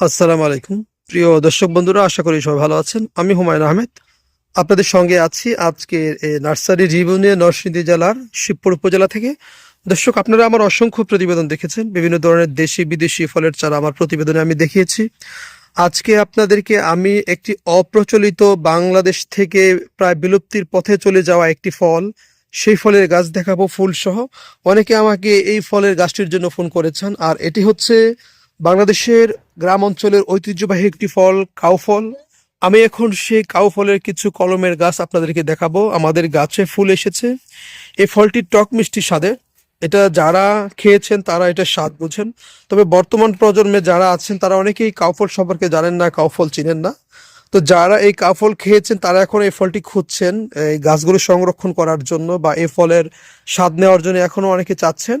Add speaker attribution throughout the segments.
Speaker 1: আসসালামু আলাইকুম। প্রিয় দর্শক বন্ধুরা, আশা করি সবাই ভালো আছেন। আমি হুমায়ুন আহমেদ। আপনাদের সঙ্গে আছি আজকে নার্সারি নিয়ে নরসিংদী জেলার শিবপুর উপজেলা থেকে। দর্শক, আপনারা আমার অসংখ্য প্রতিবেদন দেখেছেন। বিভিন্ন ধরনের দেশি, বিদেশি ফলের চারা আমার প্রতিবেদনে আমি দেখিয়েছি। আজকে আপনাদেরকে আমি একটি অপ্রচলিত বাংলাদেশ থেকে প্রায় বিলুপ্তির পথে চলে যাওয়া একটি ফল, সেই ফলের গাছ দেখাবো ফুল সহ অনেকে আমাকে এই ফলের গাছটির জন্য ফোন করেছেন। আর এটি হচ্ছে বাংলাদেশের গ্রাম অঞ্চলের ঐতিহ্যবাহী একটি ফল, কাউ ফল। আমি এখন সেই কাউ ফলের কিছু কলমের গাছ আপনাদেরকে দেখাবো। আমাদের গাছে ফুল এসেছে। এই ফলটি টক মিষ্টি স্বাদের। এটা যারা খেয়েছেন তারা এটা স্বাদ বুঝেন। তবে বর্তমান প্রজন্মে যারা আছেন তারা অনেকেই কাউফল সম্পর্কে জানেন না কাউফল চিনেন না। তো যারা এই কাউফল খেয়েছেন, তারা এখন এই ফলটি খুঁজছেন, এই গাছগুলো সংরক্ষণ করার জন্য বা এই ফলের স্বাদ নেওয়ার জন্য এখনও অনেকে চাচ্ছেন।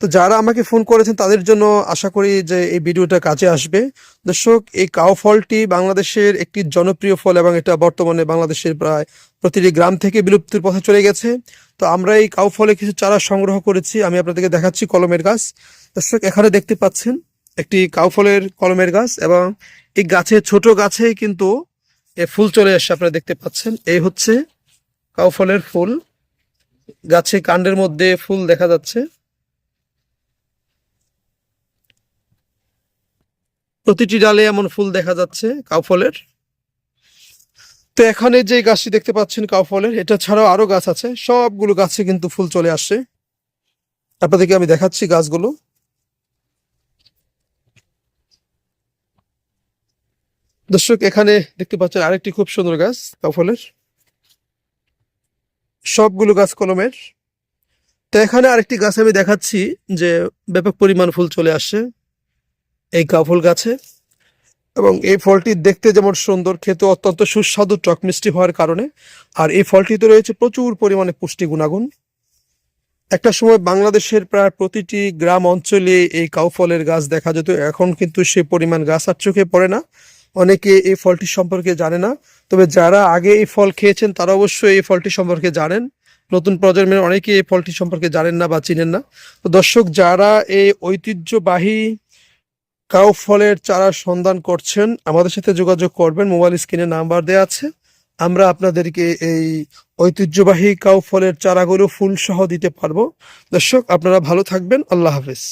Speaker 1: তো যারা আমাকে ফোন করেছেন, তাদের জন্য আশা করি যে এই ভিডিওটা কাজে আসবে। দর্শক, এই কাউ ফলটি বাংলাদেশের একটি জনপ্রিয় ফল এবং এটা বর্তমানে বাংলাদেশের প্রায় প্রতিটি গ্রাম থেকে বিলুপ্তির পথে চলে গেছে। তো আমরা এই কাউ ফলে কিছু চারা সংগ্রহ করেছি, আমি আপনাদেরকে দেখাচ্ছি কলমের গাছ। দর্শক, এখানে দেখতে পাচ্ছেন, একটি কাউ ফলের কলমের গাছ এবং এই গাছে ছোট গাছে কিন্তু এ ফুল চলে আসছে আপনারা দেখতে পাচ্ছেন। এই হচ্ছে কাউফলের ফুল। গাছে কাণ্ডের মধ্যে ফুল দেখা যাচ্ছে। প্রতিটি ডালে এমন ফুল দেখা যাচ্ছে কাউফলের তো এখানে যে গাছটি দেখতে পাচ্ছেন কাউফলের এটা ছাড়াও আরও গাছ আছে। সবগুলো গাছে কিন্তু ফুল চলে আসছে। আপনাদেরকে আমি দেখাচ্ছি গাছগুলো। দর্শক, এখানে দেখতে পাচ্ছেন আরেকটি খুব সুন্দর গাছ কাউ ফলের সবগুলো গাছ কলমের। তো এখানে আরেকটি গাছ আমি দেখাচ্ছি যে ব্যাপক পরিমাণ ফুল চলে আসছে এই কাফল গাছে। এবং এই ফলটি দেখতে যেমন সুন্দর, খেতে অত্যন্ত সুস্বাদু, টক মিষ্টি হওয়ার কারণে। আর এই ফলটিতে রয়েছে প্রচুর পরিমাণে পুষ্টি গুণাগুণ। একটা সময় বাংলাদেশের প্রায় প্রতিটি গ্রাম অঞ্চলে এই কাউফলের গাছ দেখা যেত। এখন কিন্তু সে পরিমাণ গাছ আর চোখে পড়ে না। অনেকে এই ফলটি সম্পর্কে জানে না, তবে যারা আগে এই ফল খেয়েছেন তারা অবশ্যই এই ফলটি সম্পর্কে জানেন। নতুন প্রজন্মের অনেকে এই ফলটি সম্পর্কে জানেন না বা চিনেন না। তো দর্শক, যারা এই ঐতিহ্যবাহী কাউ ফলের চারার সন্ধান করছেন, আমাদের সাথে যোগাযোগ করবেন। মোবাইল স্ক্রিনে নাম্বার দেওয়া আছে। আমরা আপনাদেরকে এই ঐতিহ্যবাহী কাউ ফলের চারাগুলো ফুল সহ দিতে পারব। দর্শক, আপনারা ভালো থাকবেন। আল্লাহ হাফেজ।